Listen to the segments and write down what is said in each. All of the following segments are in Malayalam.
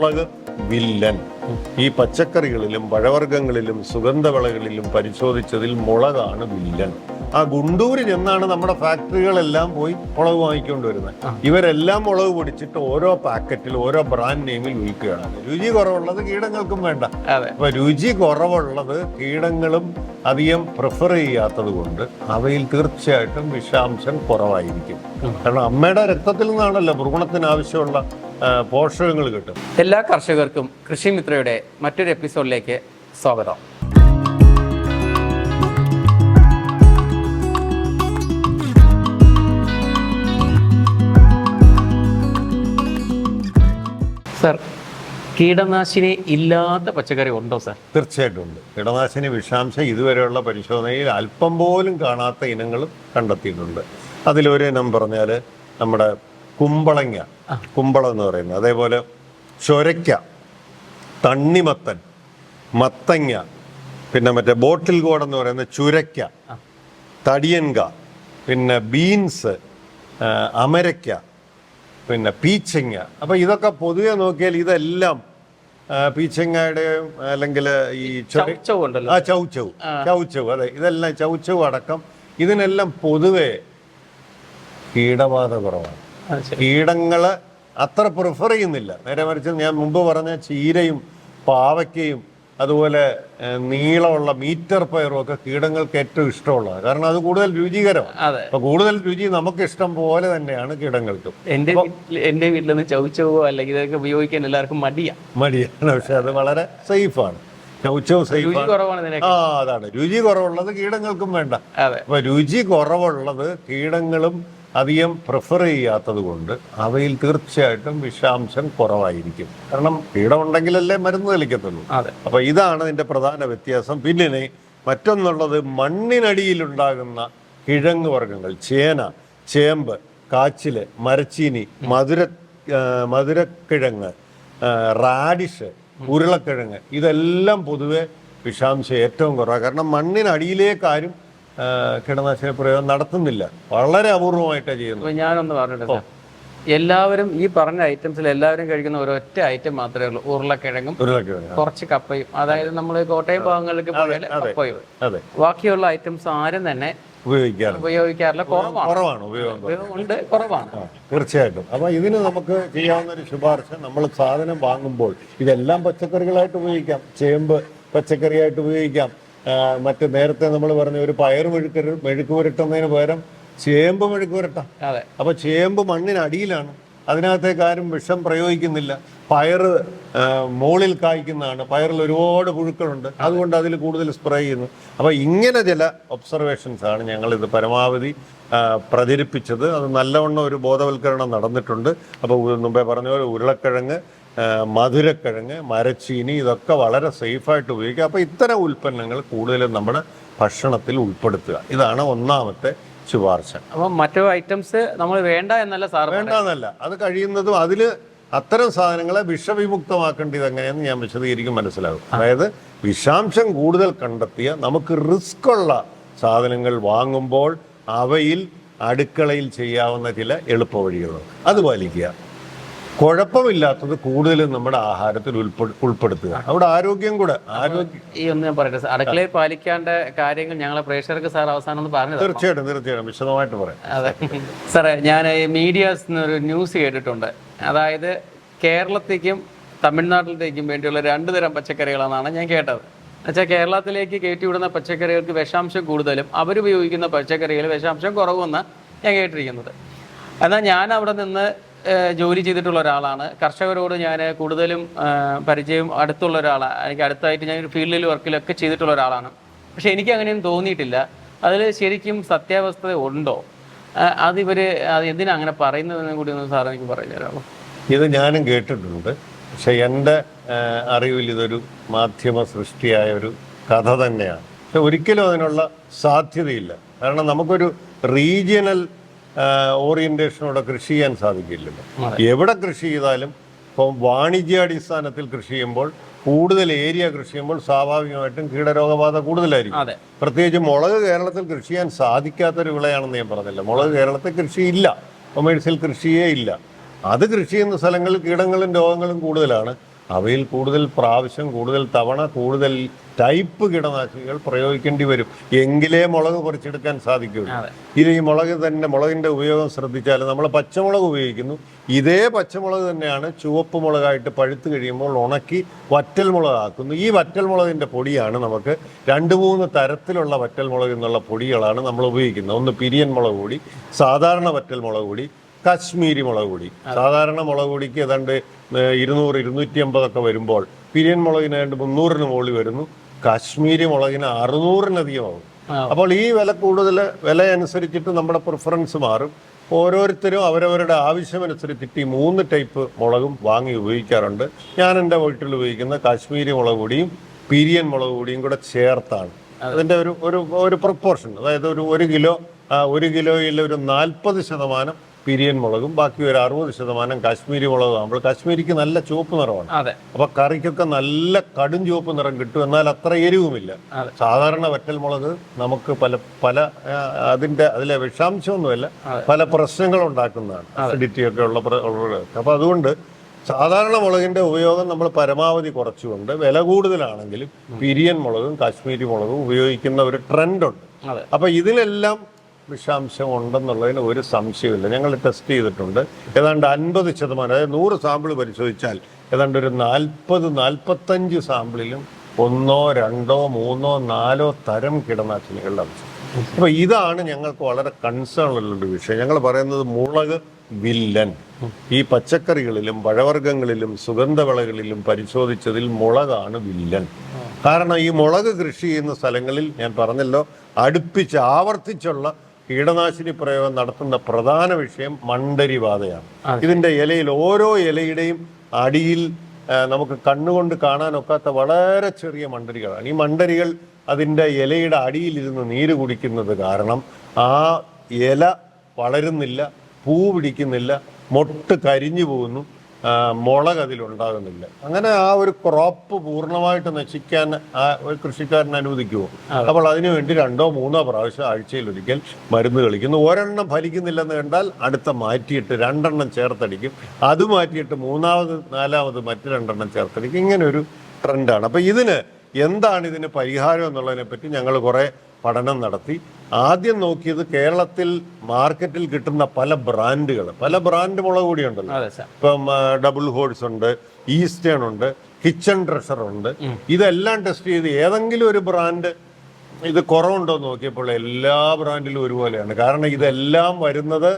മുളക് വില്ലൻ. ഈ പച്ചക്കറികളിലും പഴവർഗങ്ങളിലും സുഗന്ധവിളകളിലും പരിശോധിച്ചതിൽ മുളകാണ് വില്ലൻ. ആ ഗുണ്ടൂര് ചെന്നാണ് നമ്മുടെ ഫാക്ടറികളെല്ലാം പോയി മുളക് വാങ്ങിക്കൊണ്ടുവരുന്നത്. ഇവരെല്ലാം മുളക് പൊടിച്ചിട്ട് ഓരോ പാക്കറ്റിൽ ഓരോ ബ്രാൻഡ് നെയിമിൽ വിൽക്കുകയാണ്. രുചി കുറവുള്ളത് കീടങ്ങൾക്കും വേണ്ട. അതെ. അപ്പൊ രുചി കുറവുള്ളത് കീടങ്ങളും അധികം പ്രിഫർ ചെയ്യാത്തത് കൊണ്ട് അവയിൽ തീർച്ചയായിട്ടും വിഷാംശം കുറവായിരിക്കും. കാരണം അമ്മയുടെ രക്തത്തിൽ നിന്നാണല്ലോ ഭ്രൂണത്തിന് ആവശ്യമുള്ള പോഷകങ്ങൾ കിട്ടും. എല്ലാ കർഷകർക്കും കൃഷിമിത്രയുടെ മറ്റൊരു എപ്പിസോഡിലേക്ക് സ്വാഗതം. സർ കീടനാശിനി ഇല്ലാത്ത പച്ചക്കറി ഉണ്ടോ സർ? തീർച്ചയായിട്ടും ഉണ്ട്. കീടനാശിനി വിഷാംശം ഇതുവരെയുള്ള പരിശോധനയിൽ അല്പം പോലും കാണാത്ത ഇനങ്ങളും കണ്ടെത്തിയിട്ടുണ്ട്. അതിലൊരു ഇനം പറഞ്ഞാൽ നമ്മുടെ കുമ്പളങ്ങ. കുമ്പളം എന്ന് പറയുന്നത്. അതേപോലെ ചൊരയ്ക്ക തണ്ണിമത്തൻ മത്തങ്ങ പിന്നെ മറ്റേ ബോട്ടിൽ ഗോഡ് എന്ന് പറയുന്ന ചുരയ്ക്ക തടിയൻക പിന്നെ ബീൻസ് അമരയ്ക്ക പിന്നെ പീച്ചങ്ങ. അപ്പൊ ഇതൊക്കെ പൊതുവെ നോക്കിയാൽ ഇതെല്ലാം പീച്ചങ്ങയുടെയും അല്ലെങ്കിൽ ഈ ആ ചൗച്ചവ് ചൗച്ചവ് അതെ. ഇതെല്ലാം ചൗച്ചവ് അടക്കം ഇതിനെല്ലാം പൊതുവെ കീടബാധ കുറവാണ്. കീടങ്ങൾ അത്ര പ്രിഫർ ചെയ്യുന്നില്ല. നേരെ മറിച്ച് ഞാൻ മുമ്പ് പറഞ്ഞ ചീരയും പാവയ്ക്കയും അതുപോലെ നീളമുള്ള മീറ്റർ പയറും ഒക്കെ കീടങ്ങൾക്ക് ഏറ്റവും ഇഷ്ടമുള്ളതാണ്. കാരണം അത് കൂടുതൽ രുചികരമാണ്. അപ്പൊ കൂടുതൽ രുചി നമുക്ക് ഇഷ്ടം പോലെ തന്നെയാണ് കീടങ്ങൾക്കും. എന്റെ എന്റെ വീട്ടിൽ നിന്ന് ചൗച്ചവോ അല്ലെങ്കിൽ ഇതൊക്കെ ഉപയോഗിക്കാൻ എല്ലാവർക്കും മടിയാ. മടിയാണ്. പക്ഷെ അത് വളരെ സേഫാണ്. ചൗച്ചവ് രുചി സേഫാണ്. ആ അതാണ്. രുചി കുറവുള്ളത് കീടങ്ങൾക്കും വേണ്ട. അപ്പൊ രുചി കുറവുള്ളത് കീടങ്ങളും അധികം പ്രിഫർ ചെയ്യാത്തത് കൊണ്ട് അവയിൽ തീർച്ചയായിട്ടും വിഷാംശം കുറവായിരിക്കും. കാരണം കീടമുണ്ടെങ്കിലല്ലേ മരുന്ന് തെളിക്കത്തുള്ളൂ. അതെ. അപ്പൊ ഇതാണ് ഇതിന്റെ പ്രധാന വ്യത്യാസം. പിന്നെ മറ്റൊന്നുള്ളത് മണ്ണിനടിയിലുണ്ടാകുന്ന കിഴങ്ങ് വർഗങ്ങൾ ചേന ചേമ്പ് കാച്ചിൽ മരച്ചീനി മധുര മധുരക്കിഴങ്ങ് റാഡിഷ് ഉരുളക്കിഴങ്ങ് ഇതെല്ലാം പൊതുവെ വിഷാംശം ഏറ്റവും കുറവാണ് കാരണം മണ്ണിനടിയിലേക്ക് ആരും ആ, കീടനാശിനി പ്രയോഗം നടത്തുന്നില്ല. വളരെ അപൂർവമായിട്ടാണ് ചെയ്യുന്നത്. ഞാനൊന്ന് പറഞ്ഞിട്ട് എല്ലാവരും ഈ പറഞ്ഞ ഐറ്റംസിൽ എല്ലാവരും കഴിക്കുന്ന ഒരൊറ്റ ഐറ്റം മാത്രമേ ഉള്ളൂ. ഉരുളക്കിഴങ്ങും കുറച്ച് കപ്പയും. അതായത് നമ്മൾ കോട്ടയം ഭാഗങ്ങളിലേക്ക് പോയാൽ കപ്പയും. ബാക്കിയുള്ള ഐറ്റംസ് ആരും തന്നെ ഉപയോഗിക്കാറില്ല. കുറവാണ്. ഉണ്ട് കുറവാണ്. തീർച്ചയായിട്ടും. അപ്പൊ ഇതിന് നമുക്ക് ചെയ്യാവുന്ന ഒരു ശുപാർശ നമ്മൾ സാധനം വാങ്ങുമ്പോൾ ഇതെല്ലാം പച്ചക്കറികളായിട്ട് ഉപയോഗിക്കാം. ചേമ്പ് പച്ചക്കറിയായിട്ട് ഉപയോഗിക്കാം. മറ്റ് നേരത്തെ നമ്മൾ പറഞ്ഞ ഒരു പയർ മെഴുക്ക് മെഴുക്ക് പുരട്ടുന്നതിന് പകരം ചേമ്പ് മെഴുക്ക് പുരട്ടാം അപ്പൊ ചേമ്പ് മണ്ണിനടിയിലാണ് അതിനകത്തേക്ക് ആരും വിഷം പ്രയോഗിക്കുന്നില്ല. പയറ് മോളിൽ മുകളിൽ കായ്ക്കുന്നതാണ്. പയറിൽ ഒരുപാട് പുഴുക്കളുണ്ട്. അതുകൊണ്ട് അതിൽ കൂടുതൽ സ്പ്രേ ചെയ്യുന്നു. അപ്പൊ ഇങ്ങനെ ചില ഒബ്സർവേഷൻസ് ആണ് ഞങ്ങൾ ഇത് പരമാവധി പ്രചരിപ്പിച്ചത്. അത് നല്ലവണ്ണം ഒരു ബോധവൽക്കരണം നടന്നിട്ടുണ്ട്. അപ്പോൾ മുമ്പേ പറഞ്ഞ പോലെ ഉരുളക്കിഴങ്ങ് മധുരക്കിഴങ്ങ് മരച്ചീനി ഇതൊക്കെ വളരെ സേഫായിട്ട് ഉപയോഗിക്കുക. അപ്പോൾ ഇത്തരം ഉൽപ്പന്നങ്ങൾ കൂടുതലും നമ്മുടെ ഭക്ഷണത്തിൽ ഉൾപ്പെടുത്തുക. ഇതാണ് ഒന്നാമത്തെ ശുപാർശ. അപ്പം മറ്റു ഐറ്റംസ് നമ്മൾ വേണ്ട എന്നല്ല സാർ വേണ്ട എന്നല്ല അത് കഴിയുന്നതും അതിൽ അത്തരം സാധനങ്ങളെ വിഷവിമുക്തമാക്കേണ്ടത് എങ്ങനെയെന്ന് ഞാൻ വിശദീകരിക്കും മനസ്സിലാകും. അതായത് വിഷാംശം കൂടുതൽ കണ്ടെത്തിയ നമുക്ക് റിസ്ക് ഉള്ള സാധനങ്ങൾ വാങ്ങുമ്പോൾ അവയിൽ അടുക്കളയിൽ ചെയ്യാവുന്ന ചില എളുപ്പ വഴികളുണ്ട് അത് പാലിക്കുക. കുഴപ്പമില്ലാത്തത് കൂടുതലും നമ്മുടെ ആഹാരത്തിൽ ഉൾപ്പെ- ഉൾപ്പെടുത്തുക. അവിടെ ആരോഗ്യം കൂടെ ആരോഗ്യം ഈ ഒന്ന് ഞാൻ പറയട്ടെ സാർ. അടുക്കളയിൽ പാലിക്കേണ്ട കാര്യങ്ങൾ ഞങ്ങളെ പ്രേക്ഷകർക്ക് സാർ അവസാനം ഒന്ന് പറഞ്ഞത് തീർച്ചയായിട്ടും തീർച്ചയായിട്ടും. വിശദമായിട്ട് പറയാം. അതെ. സാറേ ഞാൻ ഈ മീഡിയസ് ഒരു ന്യൂസ് കേട്ടിട്ടുണ്ട്. അതായത് കേരളത്തേക്കും തമിഴ്നാട്ടിലേക്കും വേണ്ടിയുള്ള രണ്ട് തരം പച്ചക്കറികളാണ് ഞാൻ കേട്ടത്. എന്നുവെച്ചാൽ കേരളത്തിലേക്ക് കയറ്റിവിടുന്ന പച്ചക്കറികൾക്ക് വിഷാംശം കൂടുതലും അവരുപയോഗിക്കുന്ന പച്ചക്കറികൾ വിഷാംശം കുറവുമെന്ന് ഞാൻ കേട്ടിരിക്കുന്നത്. എന്നാൽ ഞാൻ അവിടെ നിന്ന് ജോലി ചെയ്തിട്ടുള്ള ഒരാളാണ്. കർഷകരോട് ഞാൻ കൂടുതലും പരിചയം അടുത്തുള്ള ഒരാളാണ് എനിക്ക് അടുത്തായിട്ട് ഞാൻ ഫീൽഡിൽ വർക്കിലൊക്കെ ചെയ്തിട്ടുള്ള ഒരാളാണ്. പക്ഷെ എനിക്ക് അങ്ങനെയൊന്നും തോന്നിയിട്ടില്ല. അതിൽ ശരിക്കും സത്യാവസ്ഥ ഉണ്ടോ? അതിവർ അത് എന്തിനാ അങ്ങനെ പറയുന്നതെന്ന് കൂടി ഒന്ന് സാർ എനിക്ക് പറഞ്ഞു തരാമോ? ഇത് ഞാനും കേട്ടിട്ടുണ്ട്. പക്ഷെ എന്റെ അറിവിൽ ഇതൊരു മാധ്യമ സൃഷ്ടിയായ ഒരു കഥ തന്നെയാണ്. പക്ഷെ ഒരിക്കലും അതിനുള്ള സാധ്യതയില്ല. കാരണം നമുക്കൊരു റീജിയണൽ ഓറിയന്റേഷനോടെ കൃഷി ചെയ്യാൻ സാധിക്കില്ലല്ലോ. എവിടെ കൃഷി ചെയ്താലും ഇപ്പം വാണിജ്യാടിസ്ഥാനത്തിൽ കൃഷി ചെയ്യുമ്പോൾ കൂടുതൽ ഏരിയ കൃഷി ചെയ്യുമ്പോൾ സ്വാഭാവികമായിട്ടും കീടരോഗബാധ കൂടുതലായിരിക്കും. പ്രത്യേകിച്ച് മുളക് കേരളത്തിൽ കൃഷി ചെയ്യാൻ സാധിക്കാത്തൊരു വിളയാണെന്ന് ഞാൻ പറഞ്ഞില്ല. മുളക് കേരളത്തിൽ കൃഷി ഇല്ല. കൊമേഴ്സ്യൽ കൃഷിയേ ഇല്ല. അത് കൃഷി ചെയ്യുന്ന സ്ഥലങ്ങളിൽ കീടങ്ങളും രോഗങ്ങളും കൂടുതലാണ്. അവയിൽ കൂടുതൽ പ്രാവശ്യം കൂടുതൽ തവണ കൂടുതൽ ടൈപ്പ് കീടനാശിനികൾ പ്രയോഗിക്കേണ്ടി വരും. എങ്കിലേ മുളക് കുറച്ചെടുക്കാൻ സാധിക്കുകയുള്ളൂ. ഇനി ഇത് ഈ മുളക് തന്നെ മുളകിന്റെ ഉപയോഗം ശ്രദ്ധിച്ചാൽ നമ്മൾ പച്ചമുളക് ഉപയോഗിക്കുന്നു. ഇതേ പച്ചമുളക് തന്നെയാണ് ചുവപ്പ് മുളകായിട്ട് പഴുത്ത് കഴിയുമ്പോൾ ഉണക്കി വറ്റൽ മുളകാക്കുന്നു. ഈ വറ്റൽ മുളകിന്റെ പൊടിയാണ് നമുക്ക് രണ്ട് മൂന്ന് തരത്തിലുള്ള വറ്റൽ മുളക് എന്നുള്ള പൊടികളാണ് നമ്മൾ ഉപയോഗിക്കുന്നത്. ഒന്ന് പിരിയൻ മുളക് പൊടി സാധാരണ വറ്റൽ മുളക് പൊടി കാശ്മീരി മുളക് പൊടി. സാധാരണ മുളക് പൊടിക്ക് ഏതാണ്ട് ഇരുന്നൂറ് ഇരുന്നൂറ്റി അമ്പതൊക്കെ വരുമ്പോൾ പിരിയൻ മുളകിന് ഏതാണ്ട് മുന്നൂറിന് മുകളിൽ വരുന്നു. കാശ്മീരി മുളകിന് അറുന്നൂറിനധികമാകും. അപ്പോൾ ഈ വില കൂടുതൽ വില അനുസരിച്ചിട്ട് നമ്മുടെ പ്രിഫറൻസ് മാറും. ഓരോരുത്തരും അവരവരുടെ ആവശ്യമനുസരിച്ചിട്ട് ഈ മൂന്ന് ടൈപ്പ് മുളകും വാങ്ങി ഉപയോഗിക്കാറുണ്ട്. ഞാൻ എന്റെ വീട്ടിൽ ഉപയോഗിക്കുന്ന കാശ്മീരി മുളക് പൊടിയും പിരിയൻ മുളക് പൊടിയും കൂടെ ചേർത്താണ്. അതിന്റെ ഒരു ഒരു ഒരു പ്രൊപ്പോർഷൻ അതായത് ഒരു ഒരു കിലോ ഒരു കിലോയിൽ ഒരു നാൽപ്പത് ശതമാനം പിരിയൻ മുളകും ബാക്കി ഒരു അറുപത് ശതമാനം കാശ്മീരി മുളകും. ആകുമ്പോൾ കാശ്മീരിക്ക് നല്ല ചുവപ്പ് നിറമാണ്. അതെ. അപ്പൊ കറിക്കൊക്കെ നല്ല കടും ചുവപ്പ് നിറം കിട്ടും. എന്നാൽ അത്ര എരിവുമില്ല. സാധാരണ വറ്റൽ മുളക് നമുക്ക് പല പല അതിന്റെ അതിലെ വിഷാംശമൊന്നുമല്ല പല പ്രശ്നങ്ങൾ ഉണ്ടാക്കുന്നതാണ്. അസിഡിറ്റി ഒക്കെ ഉള്ള അപ്പൊ അതുകൊണ്ട് സാധാരണ മുളകിന്റെ ഉപയോഗം നമ്മൾ പരമാവധി കുറച്ചുകൊണ്ട്. വില കൂടുതലാണെങ്കിലും പിരിയൻ മുളകും കാശ്മീരി മുളകും ഉപയോഗിക്കുന്ന ഒരു ട്രെൻഡ് ഉണ്ട് അതെ. അപ്പൊ ഇതിലെല്ലാം വിഷാംശം ഉണ്ടെന്നുള്ളതിന് ഒരു സംശയമില്ല ഞങ്ങൾ ടെസ്റ്റ് ചെയ്തിട്ടുണ്ട്. ഏതാണ്ട് അൻപത് ശതമാനം അതായത് നൂറ് സാമ്പിൾ പരിശോധിച്ചാൽ ഏതാണ്ട് ഒരു നാൽപ്പത് നാൽപ്പത്തഞ്ച് സാമ്പിളിലും ഒന്നോ രണ്ടോ മൂന്നോ നാലോ തരം കീടനാശിനികളുടെ അംശം അപ്പൊ ഇതാണ് ഞങ്ങൾക്ക് വളരെ കൺസേൺ ഉള്ള ഒരു വിഷയം. ഞങ്ങൾ പറയുന്നത് മുളക് വില്ലൻ. ഈ പച്ചക്കറികളിലും പഴവർഗങ്ങളിലും സുഗന്ധവിളകളിലും പരിശോധിച്ചതിൽ മുളകാണ് വില്ലൻ. കാരണം ഈ മുളക് കൃഷി ചെയ്യുന്ന സ്ഥലങ്ങളിൽ ഞാൻ പറഞ്ഞല്ലോ അടുപ്പിച്ച് ആവർത്തിച്ചുള്ള കീടനാശിനി പ്രയോഗം നടത്തുന്ന പ്രധാന വിഷയം മണ്ടരിബാധയാണ്. ഇതിന്റെ ഇലയിൽ ഓരോ ഇലയുടെയും അടിയിൽ നമുക്ക് കണ്ണുകൊണ്ട് കാണാനൊക്കാത്ത വളരെ ചെറിയ മണ്ടരികളാണ്. ഈ മണ്ടരികൾ അതിന്റെ ഇലയുടെ അടിയിലിരുന്ന് നീര് കുടിക്കുന്നത് കാരണം ആ ഇല വളരുന്നില്ല പൂ പിടിക്കുന്നില്ല മൊട്ട് കരിഞ്ഞു പോകുന്നു. മുളക് അതിലുണ്ടാകുന്നില്ല. അങ്ങനെ ആ ഒരു ക്രോപ്പ് പൂർണമായിട്ട് നശിക്കാൻ ആ ഒരു കൃഷിക്കാരൻ അനുവദിക്കുമോ അപ്പോൾ അതിനുവേണ്ടി രണ്ടോ മൂന്നോ പ്രാവശ്യം ആഴ്ചയിൽ ഒരിക്കൽ മരുന്ന് കളിക്കുന്നു. ഒരെണ്ണം ഫലിക്കുന്നില്ലെന്ന് കണ്ടാൽ അടുത്ത മാറ്റിയിട്ട് രണ്ടെണ്ണം ചേർത്തടിക്കും. അത് മാറ്റിയിട്ട് മൂന്നാമത് നാലാമത് മറ്റ് രണ്ടെണ്ണം ചേർത്തടിക്കും. ഇങ്ങനെ ഒരു ട്രെൻഡാണ് അപ്പോൾ ഇതിന് എന്താണ് ഇതിന് പരിഹാരം എന്നുള്ളതിനെ പറ്റി ഞങ്ങൾ കുറേ പഠനം നടത്തി. ആദ്യം നോക്കിയത് കേരളത്തിൽ മാർക്കറ്റിൽ കിട്ടുന്ന പല ബ്രാൻഡുകൾ. പല ബ്രാൻഡ് മുളക് പൊടിയുണ്ടല്ലോ ഇപ്പം ഡബിൾ ഹോഴ്സ് ഉണ്ട് ഈസ്റ്റേൺ ഉണ്ട് കിച്ചൺ ഡ്രഷർ ഉണ്ട്. ഇതെല്ലാം ടെസ്റ്റ് ചെയ്ത് ഏതെങ്കിലും ഒരു ബ്രാൻഡ് ഇത് കുറവുണ്ടോ നോക്കിയപ്പോൾ എല്ലാ ബ്രാൻഡിലും ഒരുപോലെയാണ്. കാരണം ഇതെല്ലാം വരുന്നത്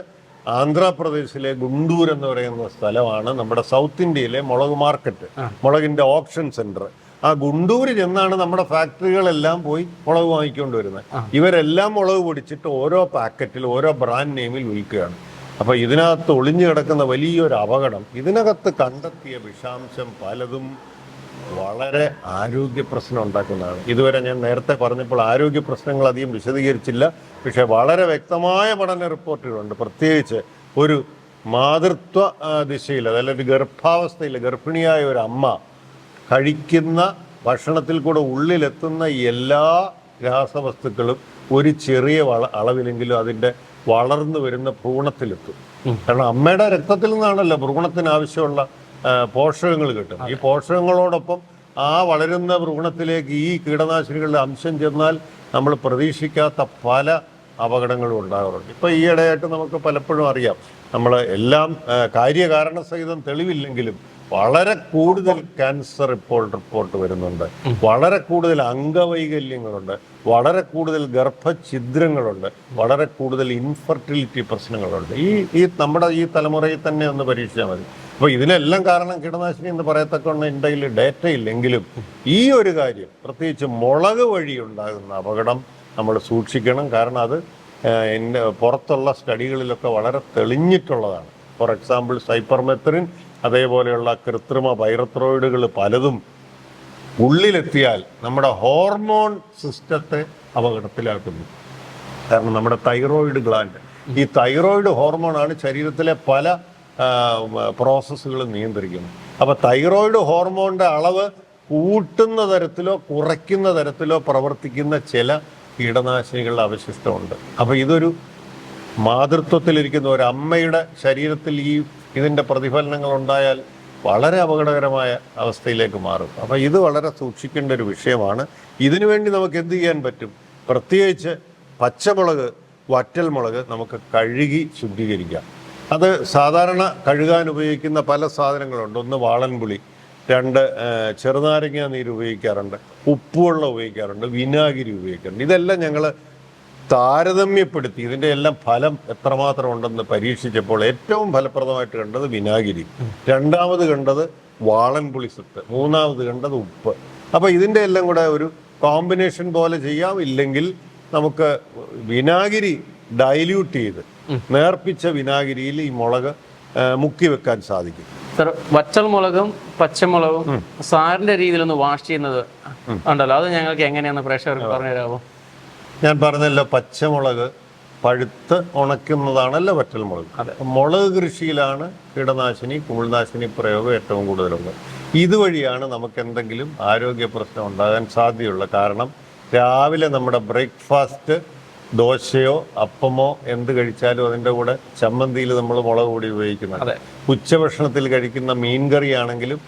ആന്ധ്രാപ്രദേശിലെ ഗുണ്ടൂർ എന്ന് പറയുന്ന സ്ഥലമാണ് നമ്മുടെ സൗത്ത് ഇന്ത്യയിലെ മുളക് മാർക്കറ്റ് മുളകിന്റെ ഓപ്ഷൻ സെന്റർ. ആ ഗുണ്ടൂരിൽ നിന്നാണ് നമ്മുടെ ഫാക്ടറികളെല്ലാം പോയി മുളക് വാങ്ങിക്കൊണ്ട് വരുന്നത് ഇവരെല്ലാം മുളക് പൊടിച്ചിട്ട് ഓരോ പാക്കറ്റിൽ ഓരോ ബ്രാൻഡ് നെയിമിൽ വിൽക്കുകയാണ്. അപ്പൊ ഇതിനകത്ത് ഒളിഞ്ഞു കിടക്കുന്ന വലിയൊരു അപകടം. ഇതിനകത്ത് കണ്ടെത്തിയ വിഷാംശം പലതും വളരെ ആരോഗ്യ പ്രശ്നം ഉണ്ടാക്കുന്നതാണ്. ഇതുവരെ ഞാൻ നേരത്തെ പറഞ്ഞപ്പോൾ ആരോഗ്യ പ്രശ്നങ്ങൾ അധികം വിശദീകരിച്ചില്ല. പക്ഷേ വളരെ വ്യക്തമായ പഠന റിപ്പോർട്ടുകളുണ്ട്. പ്രത്യേകിച്ച് ഒരു മാതൃത്വ ദിശയിൽ അതല്ലെങ്കിൽ ഗർഭാവസ്ഥയിൽ ഗർഭിണിയായ ഒരു അമ്മ കഴിക്കുന്ന ഭക്ഷണത്തിൽ കൂടെ ഉള്ളിലെത്തുന്ന എല്ലാ രാസവസ്തുക്കളും ഒരു ചെറിയ വള അളവിലെങ്കിലും അതിന്റെ വളർന്നു വരുന്ന ഭ്രൂണത്തിലെത്തും. കാരണം അമ്മയുടെ രക്തത്തിൽ നിന്നാണല്ലോ ഭ്രൂണത്തിന് ആവശ്യമുള്ള പോഷകങ്ങൾ കിട്ടും ഈ പോഷകങ്ങളോടൊപ്പം ആ വളരുന്ന ഭ്രൂണത്തിലേക്ക് ഈ കീടനാശിനികളുടെ അംശം ചെന്നാൽ നമ്മൾ പ്രതീക്ഷിക്കാത്ത പല അപകടങ്ങളും ഉണ്ടാകാറുണ്ട്. ഇപ്പൊ ഈയിടെയായിട്ട് നമുക്ക് പലപ്പോഴും അറിയാം. നമ്മൾ എല്ലാം കാര്യകാരണസഹിതം കാര്യകാരണ സഹിതം തെളിവില്ലെങ്കിലും വളരെ കൂടുതൽ ക്യാൻസർ ഇപ്പോൾ റിപ്പോർട്ട് വരുന്നുണ്ട്. വളരെ കൂടുതൽ അംഗവൈകല്യങ്ങളുണ്ട്. വളരെ കൂടുതൽ ഗർഭഛിദ്രങ്ങളുണ്ട്. വളരെ കൂടുതൽ ഇൻഫെർട്ടിലിറ്റി പ്രശ്നങ്ങളുണ്ട്. ഈ ഈ നമ്മുടെ ഈ തലമുറയിൽ തന്നെ ഒന്ന് പരീക്ഷിച്ചാൽ മതി. അപ്പോൾ ഇതിനെല്ലാം കാരണം കീടനാശിനി എന്ന് പറയത്തക്ക എന്റെ ഡേറ്റ ഇല്ലെങ്കിലും ഈ ഒരു കാര്യം പ്രത്യേകിച്ച് മുളക് വഴി ഉണ്ടാകുന്ന അപകടം നമ്മൾ സൂക്ഷിക്കണം. കാരണം അത് പുറത്തുള്ള സ്റ്റഡികളിലൊക്കെ വളരെ തെളിഞ്ഞിട്ടുള്ളതാണ്. ഫോർ എക്സാമ്പിൾ സൈപ്പർമെത്രിൻ അതേപോലെയുള്ള കൃത്രിമ പൈറത്രോയിഡുകൾ പലതും ഉള്ളിലെത്തിയാൽ നമ്മുടെ ഹോർമോൺ സിസ്റ്റത്തെ അപകടത്തിലാക്കുന്നു. കാരണം നമ്മുടെ തൈറോയിഡ് ഗ്ലാൻഡ്. ഈ തൈറോയിഡ് ഹോർമോണാണ് ശരീരത്തിലെ പല പ്രോസസ്സുകൾ നിയന്ത്രിക്കുന്നത്. അപ്പോൾ തൈറോയിഡ് ഹോർമോണിന്റെ അളവ് കൂട്ടുന്ന തരത്തിലോ കുറയ്ക്കുന്ന തരത്തിലോ പ്രവർത്തിക്കുന്ന ചില കീടനാശിനികളുടെ അവശിഷ്ടമുണ്ട്. അപ്പോൾ ഇതൊരു മാതൃത്വത്തിലിരിക്കുന്ന ഒരു അമ്മയുടെ ശരീരത്തിൽ ഈ ഇതിന്റെ പ്രതിഫലനങ്ങൾ ഉണ്ടായാൽ വളരെ അപകടകരമായ അവസ്ഥയിലേക്ക് മാറും. അപ്പോൾ ഇത് വളരെ സൂക്ഷിക്കേണ്ട ഒരു വിഷയമാണ്. ഇതിനു വേണ്ടി നമുക്ക് എന്ത് ചെയ്യാൻ പറ്റും? പ്രത്യേകിച്ച് പച്ചമുളക് വറ്റൽ മുളക് നമുക്ക് കഴുകി ശുദ്ധീകരിക്കാം. അത് സാധാരണ കഴുകാൻ ഉപയോഗിക്കുന്ന പല സാധനങ്ങളുണ്ട്. ഒന്ന് വാളൻപുളി രണ്ട് ചെറുനാരങ്ങ നീര് ഉപയോഗിക്കാറുണ്ട് ഉപ്പുവെള്ളം ഉപയോഗിക്കാറുണ്ട് വിനാഗിരി ഉപയോഗിക്കാറുണ്ട്. ഇതെല്ലാം ഞങ്ങൾ താരതമ്യപ്പെടുത്തി. ഇതിന്റെ എല്ലാം ഫലം എത്രമാത്രം ഉണ്ടെന്ന് പരീക്ഷിച്ചപ്പോൾ ഏറ്റവും ഫലപ്രദമായിട്ട് കണ്ടത് വിനാഗിരി. രണ്ടാമത് കണ്ടത് വാളൻപുളി സത്ത്. മൂന്നാമത് കണ്ടത് ഉപ്പ്. അപ്പോൾ ഇതിന്റെ എല്ലാം കൂടെ ഒരു കോമ്പിനേഷൻ പോലെ ചെയ്യാം. ഇല്ലെങ്കിൽ നമുക്ക് വിനാഗിരി ഡൈല്യൂട്ട് ചെയ്ത് നേർപ്പിച്ച വിനാഗിരിയിൽ ഈ മുളക് മുക്കി വെക്കാൻ സാധിക്കും. സർ വച്ചൽ മുളകും പച്ചമുളകും സാറിന്റെ രീതിയിൽ ഒന്ന് വാഷ് ചെയ്യുന്നത് ഉണ്ടല്ലോ. അത് ഞങ്ങൾക്ക് എങ്ങനെയാന്ന് പ്രേക്ഷകർക്ക് പറഞ്ഞു തരാമോ ഞാൻ പറഞ്ഞല്ലോ പച്ചമുളക് പഴുത്ത് ഉണക്കുന്നതാണല്ലോ വറ്റൽ മുളക്. മുളക് കൃഷിയിലാണ് കീടനാശിനി കുമിൾനാശിനി പ്രയോഗം ഏറ്റവും കൂടുതലുള്ളത്. ഇതുവഴിയാണ് നമുക്ക് എന്തെങ്കിലും ആരോഗ്യ പ്രശ്നം ഉണ്ടാകാൻ സാധ്യതയുള്ള കാരണം രാവിലെ നമ്മുടെ ബ്രേക്ക്ഫാസ്റ്റ് ദോശയോ അപ്പമോ എന്ത് കഴിച്ചാലും അതിന്റെ കൂടെ ചമ്മന്തിയിൽ നമ്മൾ മുളക് പൊടി ഉപയോഗിക്കുന്നുണ്ട്. അതെ. ഉച്ചഭക്ഷണത്തിൽ കഴിക്കുന്ന മീൻകറി ആണെങ്കിലും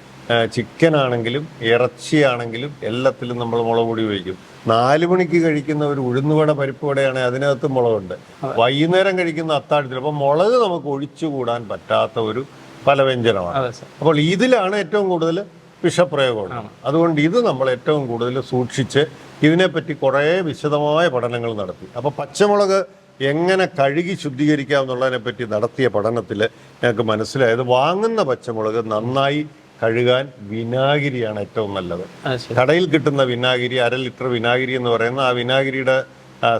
ചിക്കൻ ആണെങ്കിലും ഇറച്ചിയാണെങ്കിലും എല്ലാത്തിലും നമ്മൾ മുളക് പൊടി ഉപയോഗിക്കും. നാല് മണിക്ക് കഴിക്കുന്ന ഒരു ഉഴുന്നുവട പരിപ്പ് വടയാണെങ്കിൽ അതിനകത്ത് മുളകുണ്ട്. വൈകുന്നേരം കഴിക്കുന്ന അത്താഴത്തിൽ. അപ്പം മുളക് നമുക്ക് ഒഴിച്ചുകൂടാൻ പറ്റാത്ത ഒരു പലവ്യഞ്ജനമാണ്. അപ്പോൾ ഇതിലാണ് ഏറ്റവും കൂടുതൽ വിഷപ്രയോഗമാണ് അതുകൊണ്ട് ഇത് നമ്മൾ ഏറ്റവും കൂടുതൽ സൂക്ഷിച്ച് ഇതിനെപ്പറ്റി കുറേ വിശദമായ പഠനങ്ങൾ നടത്തി. അപ്പോൾ പച്ചമുളക് എങ്ങനെ കഴുകി ശുദ്ധീകരിക്കാം എന്നുള്ളതിനെ പറ്റി നടത്തിയ പഠനത്തിൽ ഞങ്ങൾക്ക് മനസ്സിലായത് വാങ്ങുന്ന പച്ചമുളക് നന്നായി കഴുകാൻ വിനാഗിരിയാണ് ഏറ്റവും നല്ലത്. കടയിൽ കിട്ടുന്ന വിനാഗിരി അര ലിറ്റർ വിനാഗിരി എന്ന് പറയുന്ന ആ വിനാഗിരിയുടെ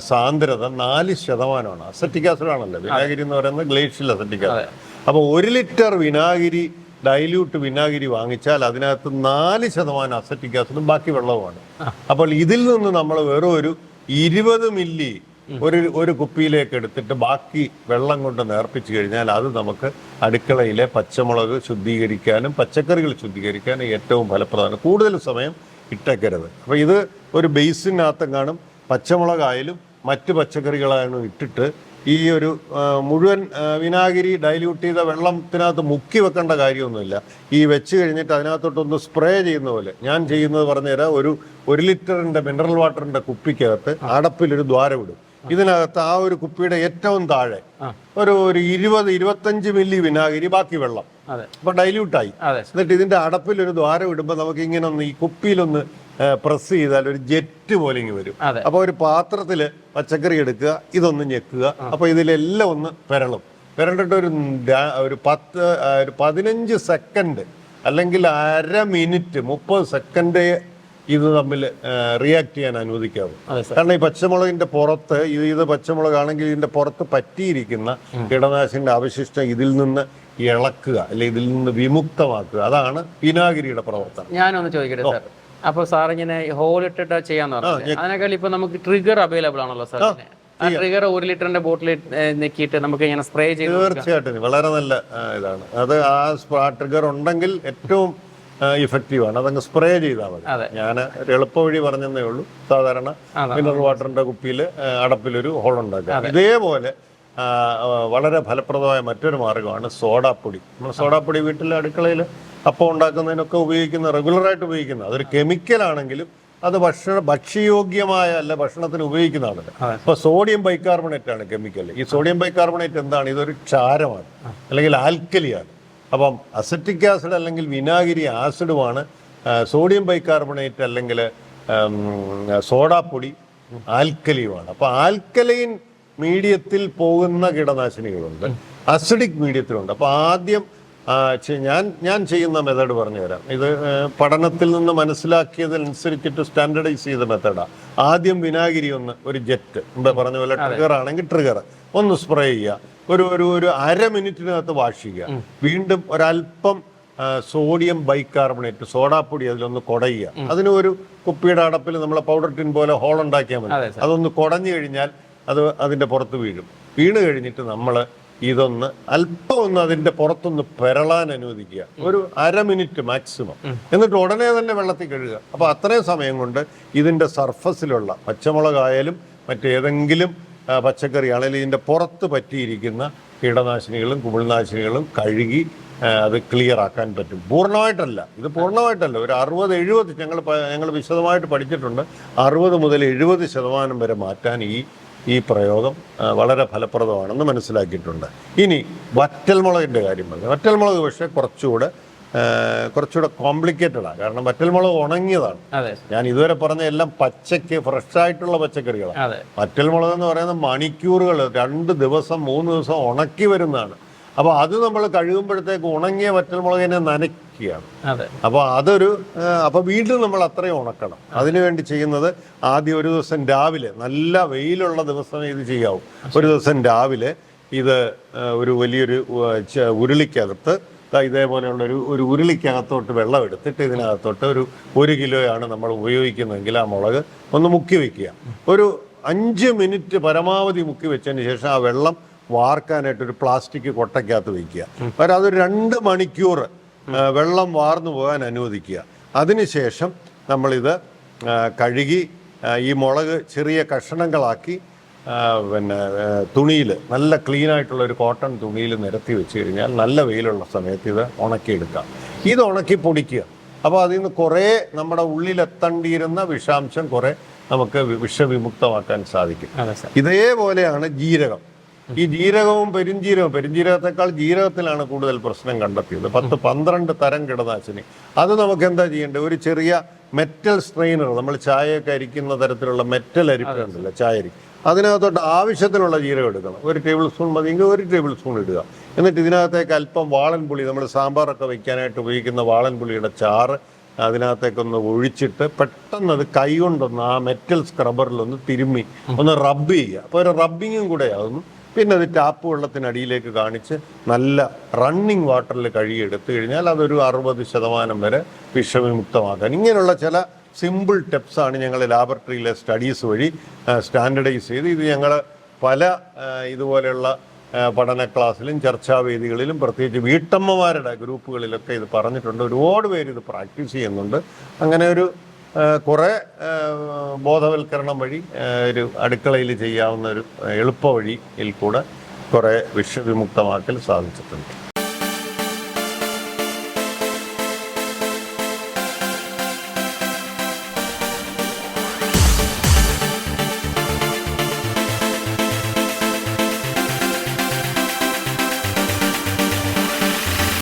സാന്ദ്രത നാല് ശതമാനമാണ്. അസറ്റിക് ആസിഡ് ആണല്ലോ. വിനാഗിരി എന്ന് പറയുന്നത് ഗ്ലേഷ്യൽ അസറ്റിക് ആസിഡ് അപ്പോൾ ഒരു ലിറ്റർ വിനാഗിരി ഡൈല്യൂട്ട് വിനാഗിരി വാങ്ങിച്ചാൽ അതിനകത്ത് നാല് ശതമാനം അസറ്റിക് ആസിഡും ബാക്കി വെള്ളവുമാണ്. അപ്പോൾ ഇതിൽ നിന്ന് നമ്മൾ വെറും ഒരു ഇരുപത് മില്ലി ഒരു ഒരു കുപ്പിയിലേക്ക് എടുത്തിട്ട് ബാക്കി വെള്ളം കൊണ്ട് നേർപ്പിച്ചു കഴിഞ്ഞാൽ അത് നമുക്ക് അടുക്കളയിലെ പച്ചമുളക് ശുദ്ധീകരിക്കാനും പച്ചക്കറികൾ ശുദ്ധീകരിക്കാനും ഏറ്റവും ഫലപ്രദമാണ്. കൂടുതൽ സമയം ഇട്ടേക്കരുത്. അപ്പോൾ ഇത് ഒരു ബേസിനകത്തും കാണും. പച്ചമുളകായാലും മറ്റ് പച്ചക്കറികളായാലും ഇട്ടിട്ട് ഈ ഒരു മുഴുവൻ വിനാഗിരി ഡൈല്യൂട്ട് ചെയ്ത വെള്ളത്തിനകത്ത് മുക്കി വെക്കേണ്ട കാര്യമൊന്നുമില്ല. ഈ വെച്ച് കഴിഞ്ഞിട്ട് അതിനകത്തോട്ടൊന്ന് സ്പ്രേ ചെയ്യുന്ന പോലെ. ഞാൻ ചെയ്യുന്നത് പറഞ്ഞുതരാം. ഒരു ഒരു ലിറ്ററിന്റെ മിനറൽ വാട്ടറിന്റെ കുപ്പിക്കകത്ത് അടപ്പിലൊരു ദ്വാരം ഇടും ഇതിനകത്ത് ആ ഒരു കുപ്പിയുടെ ഏറ്റവും താഴെ ഒരു ഒരു ഇരുപത് ഇരുപത്തഞ്ച് മില്ലി വിനാഗിരി ബാക്കി വെള്ളം. അപ്പൊ ഡൈല്യൂട്ടായി ആയി. എന്നിട്ട് ഇതിന്റെ അടപ്പിൽ ഒരു ദ്വാരം ഇടുമ്പോൾ നമുക്ക് ഇങ്ങനെ ഒന്ന് ഈ കുപ്പിയിലൊന്ന് പ്രസ് ചെയ്താൽ ഒരു ജെറ്റ് പോലെ ഇങ്ങ് വരും. അപ്പൊ അപ്പോൾ ഒരു പാത്രത്തിൽ പച്ചക്കറി എടുക്കുക ഇതൊന്ന് ഞെക്കുക. അപ്പോൾ ഇതിലെല്ലാം ഒന്ന് പെരളും. പെരണ്ടിട്ട് ഒരു ഒരു പത്ത് ഒരു പതിനഞ്ച് സെക്കൻഡ് അല്ലെങ്കിൽ അര മിനിറ്റ് മുപ്പത് സെക്കൻഡ് ഇത് തമ്മിൽ റിയാക്ട് ചെയ്യാൻ അനുവദിക്കാവും. കാരണം ഈ പച്ചമുളകിന്റെ പുറത്ത് ഇത് ഇത് പച്ചമുളകാണെങ്കിൽ ഇതിന്റെ പുറത്ത് പറ്റിയിരിക്കുന്ന കീടനാശിനിന്റെ അവശിഷ്ടം ഇതിൽ നിന്ന് ഇളക്കുക അല്ലെ ഇതിൽ നിന്ന് വിമുക്തമാക്കുക. അതാണ് പിനാഗിരിയുടെ പ്രവർത്തനം. ഞാനൊന്ന് ചോദിക്കട്ടെ സാർ. അപ്പൊ സാർ ഇങ്ങനെ ഹോൾ ഇട്ടിട്ട് ചെയ്യാന്ന് പറഞ്ഞത് അതിനേക്കാൾ ഇപ്പൊ നമുക്ക് ട്രിഗർ അവൈലബിൾ ആണല്ലോ സാർ ആ ട്രിഗർ ഒരു ലിറ്ററിന്റെ ബോട്ടിൽ നെക്കിയിട്ട് നമുക്ക് ഇങ്ങനെ സ്പ്രേ ചെയ്ത് തീർച്ചയായിട്ടും. വളരെ നല്ല ഇതാണ്. അത് ആ ട്രിഗർ ഉണ്ടെങ്കിൽ ഏറ്റവും ഇഫക്റ്റീവ് ആണ്. അതങ്ങ് സ്പ്രേ ചെയ്താൽ മതി. ഞാൻ ഒരു എളുപ്പ വഴി പറഞ്ഞതേ ഉള്ളൂ. സാധാരണ. മിനറൽ വാട്ടറിന്റെ കുപ്പിയിൽ അടപ്പിലൊരു ഹോൾ ഉണ്ടാക്കുക. ഇതേപോലെ വളരെ ഫലപ്രദമായ മറ്റൊരു മാർഗമാണ് സോഡാപ്പൊടി. നമ്മൾ സോഡാപ്പൊടി വീട്ടിലെ അടുക്കളയിൽ അപ്പം ഉണ്ടാക്കുന്നതിനൊക്കെ ഉപയോഗിക്കുന്ന റെഗുലറായിട്ട് ഉപയോഗിക്കുന്ന അതൊരു കെമിക്കൽ ആണെങ്കിലും അത് ഭക്ഷണ ഭക്ഷ്യയോഗ്യമായ അല്ല ഭക്ഷണത്തിന് ഉപയോഗിക്കുന്നതാണ് അതെ. ഇപ്പൊ സോഡിയം ബൈകാർബണേറ്റ് ആണ് കെമിക്കൽ ഈ സോഡിയം ബൈകാർബണേറ്റ് എന്താണ്? ഇതൊരു ക്ഷാരമാണ്. അല്ലെങ്കിൽ ആൽക്കലിയാണ് അപ്പം അസറ്റിക് ആസിഡ് അല്ലെങ്കിൽ വിനാഗിരി ആസിഡുമാണ് സോഡിയം ബൈകാർബണേറ്റ് അല്ലെങ്കിൽ സോഡാപ്പൊടി ആൽക്കലിയുമാണ്. അപ്പോൾ ആൽക്കലൈൻ മീഡിയത്തിൽ പോകുന്ന കീടനാശിനികളുണ്ട്. അസിഡിക് മീഡിയത്തിലുണ്ട്. അപ്പോൾ ആദ്യം ഞാൻ ഞാൻ ചെയ്യുന്ന മെത്തേഡ് പറഞ്ഞു തരാം ഇത് പഠനത്തിൽ നിന്ന് മനസ്സിലാക്കിയതനുസരിച്ചിട്ട് സ്റ്റാൻഡർഡൈസ് ചെയ്ത മെത്തേഡാണ് ആദ്യം വിനാഗിരി ഒന്ന് ഒരു ജെറ്റ് മുമ്പേ പറഞ്ഞ പോലെ ട്രിഗർ ആണെങ്കിൽ ട്രിഗർ ഒന്ന് സ്പ്രേ ചെയ്യുക. ഒരു ഒരു ഒരു അര മിനിറ്റിനകത്ത് വാഷ് ചെയ്യുക. വീണ്ടും ഒരല്പം സോഡിയം ബൈകാർബണേറ്റ് സോഡാപ്പൊടി അതിലൊന്ന് കുടയുക. അതിന് ഒരു കുപ്പിയുടെ അടപ്പിൽ നമ്മളെ പൗഡർ ടിൻ പോലെ ഹോൾ ഉണ്ടാക്കിയാൽ മതി. അതൊന്ന് കുടഞ്ഞു കഴിഞ്ഞാൽ അത് അതിന്റെ പുറത്ത് വീഴും. വീണ് കഴിഞ്ഞിട്ട് നമ്മൾ ഇതൊന്ന് അല്പം ഒന്ന് അതിന്റെ പുറത്തൊന്ന് പെരളാൻ അനുവദിക്കുക. ഒരു അര മിനിറ്റ് മാക്സിമം. എന്നിട്ട് ഉടനെ തന്നെ വെള്ളത്തിൽ കഴുകുക. അപ്പോൾ അത്രയും സമയം കൊണ്ട് ഇതിന്റെ സർഫസിലുള്ള പച്ചമുളകായാലും മറ്റേതെങ്കിലും പച്ചക്കറി ആണെങ്കിലും ഇതിന്റെ പുറത്ത് പറ്റിയിരിക്കുന്ന കീടനാശിനികളും കുമിൾനാശിനികളും കഴുകി അത് ക്ലിയർ ആക്കാൻ പറ്റും. പൂർണമായിട്ടല്ല. ഇത് പൂർണമായിട്ടല്ല. ഒരു അറുപത് എഴുപത് ഞങ്ങൾ ഞങ്ങൾ വിശദമായിട്ട് പഠിച്ചിട്ടുണ്ട്. അറുപത് മുതൽ എഴുപത് ശതമാനം വരെ മാറ്റാൻ ഈ ഈ പ്രയോഗം വളരെ ഫലപ്രദമാണെന്ന് മനസ്സിലാക്കിയിട്ടുണ്ട്. ഇനി വറ്റൽമുളകിന്റെ കാര്യം പറഞ്ഞു. വറ്റൽമുളക് പക്ഷേ കുറച്ചുകൂടെ കുറച്ചുകൂടെ കോംപ്ലിക്കേറ്റഡാണ് കാരണം വറ്റൽമുളക് ഉണങ്ങിയതാണ്. ഞാൻ ഇതുവരെ പറഞ്ഞ എല്ലാം പച്ചയ്ക്ക് ഫ്രഷായിട്ടുള്ള പച്ചക്കറികളാണ്. വറ്റൽമുളക് എന്ന് പറയുന്നത് മണിക്കൂറുകൾ രണ്ട് ദിവസം മൂന്ന് ദിവസം ഉണക്കി വരുന്നതാണ്. അപ്പോൾ അത് നമ്മൾ കഴുകുമ്പോഴത്തേക്ക് ഉണങ്ങിയ വറ്റൽമുളകിനെ നനയ്ക്കുകയാണ്. അപ്പോൾ അതൊരു അപ്പോൾ വീണ്ടും നമ്മൾ അത്രയും ഉണക്കണം. അതിനുവേണ്ടി ചെയ്യുന്നത് ആദ്യം ഒരു ദിവസം രാവിലെ നല്ല വെയിലുള്ള ദിവസം ഇത് ചെയ്യാവും. ഒരു ദിവസം രാവിലെ ഇത് ഒരു വലിയൊരു ഉരുളിക്കകത്ത് ഇതേപോലെയുള്ള ഒരു ഒരു ഉരുളിക്കകത്തോട്ട് വെള്ളം എടുത്തിട്ട് ഇതിനകത്തോട്ട് ഒരു ഒരു കിലോയാണ് നമ്മൾ ഉപയോഗിക്കുന്നതെങ്കിൽ ആ മുളക് ഒന്ന് മുക്കി വെക്കുക. ഒരു അഞ്ച് മിനിറ്റ് പരമാവധി മുക്കി വെച്ചതിന് ശേഷം ആ വെള്ളം വാർക്കാനായിട്ട് ഒരു പ്ലാസ്റ്റിക് കൊട്ടയ്ക്കകത്ത് വയ്ക്കുക അന്നേരം അതൊരു രണ്ട് മണിക്കൂർ വെള്ളം വാർന്നു പോകാൻ അനുവദിക്കുക. അതിനുശേഷം നമ്മളിത് കഴുകി ഈ മുളക് ചെറിയ കഷണങ്ങളാക്കി പിന്നെ തുണിയിൽ നല്ല ക്ലീൻ ആയിട്ടുള്ള ഒരു കോട്ടൺ തുണിയിൽ നിരത്തി വെച്ച് കഴിഞ്ഞാൽ നല്ല വെയിലുള്ള സമയത്ത് ഇത് ഉണക്കിയെടുക്കാം ഇത് ഉണക്കി പൊടിക്കുക. അപ്പോൾ അതിൽ നിന്ന് കുറേ നമ്മുടെ ഉള്ളിലെത്തേണ്ടിയിരുന്ന വിഷാംശം കുറേ നമുക്ക് വിഷവിമുക്തമാക്കാൻ സാധിക്കും. ഇതേപോലെയാണ് ജീരകം. ഈ ജീരകവും പെരുംജീരകവും പെരുംജീരകത്തെക്കാൾ ജീരകത്തിലാണ് കൂടുതൽ പ്രശ്നം കണ്ടെത്തിയത്. പത്ത് പന്ത്രണ്ട് തരം കിടനാശിനി. അത് നമുക്ക് എന്താ ചെയ്യേണ്ടത്? ഒരു ചെറിയ മെറ്റൽ സ്ട്രെയിനർ നമ്മൾ ചായയൊക്കെ അരിക്കുന്ന തരത്തിലുള്ള മെറ്റൽ അരിപ്പുണ്ടല്ലോ ചായ അരി അതിനകത്തോട്ട് ആവശ്യത്തിനുള്ള ജീരകം എടുക്കണം. ഒരു ടേബിൾ സ്പൂൺ മതിയെങ്കിൽ ഒരു ടേബിൾ സ്പൂൺ ഇടുക. എന്നിട്ട് ഇതിനകത്തേക്ക് അല്പം വാളൻപുളി നമ്മൾ സാമ്പാറൊക്കെ വയ്ക്കാനായിട്ട് ഉപയോഗിക്കുന്ന വാളൻപുളിയുടെ ചാറ് അതിനകത്തേക്കൊന്ന് ഒഴിച്ചിട്ട് പെട്ടെന്ന് അത് കൈ കൊണ്ടൊന്ന് ആ മെറ്റൽ സ്ക്രബറിലൊന്ന് തിരുമ്മി ഒന്ന് റബ്ബ് ചെയ്യുക. അപ്പോൾ ഒരു റബ്ബിങ്ങും കൂടെ ആകുന്നു പിന്നെ അത് ടാപ്പ് വെള്ളത്തിനടിയിലേക്ക് കാണിച്ച് നല്ല റണ്ണിങ് വാട്ടറിൽ കഴുകി എടുത്തു കഴിഞ്ഞാൽ അതൊരു അറുപത് ശതമാനം വരെ വിഷവിമുക്തമാക്കാൻ. ഇങ്ങനെയുള്ള ചില സിമ്പിൾ ടെപ്സാണ് ഞങ്ങൾ ലാബറട്ടറിയിലെ സ്റ്റഡീസ് വഴി സ്റ്റാൻഡർഡൈസ് ചെയ്ത്. ഇത് ഞങ്ങൾ പല ഇതുപോലെയുള്ള പഠന ക്ലാസ്സിലും ചർച്ചാവേദികളിലും പ്രത്യേകിച്ച് വീട്ടമ്മമാരുടെ ഗ്രൂപ്പുകളിലൊക്കെ ഇത് പറഞ്ഞിട്ടുണ്ട്. ഒരുപാട് പേര് ഇത് പ്രാക്ടീസ് ചെയ്യുന്നുണ്ട്. അങ്ങനെ ഒരു കുറേ ബോധവൽക്കരണം വഴി ഒരു അടുക്കളയിൽ ചെയ്യാവുന്ന ഒരു എളുപ്പ വഴിയിൽ കൂടെ കുറേ വിഷവിമുക്തമാക്കൽ സാധിച്ചിട്ടുണ്ട്.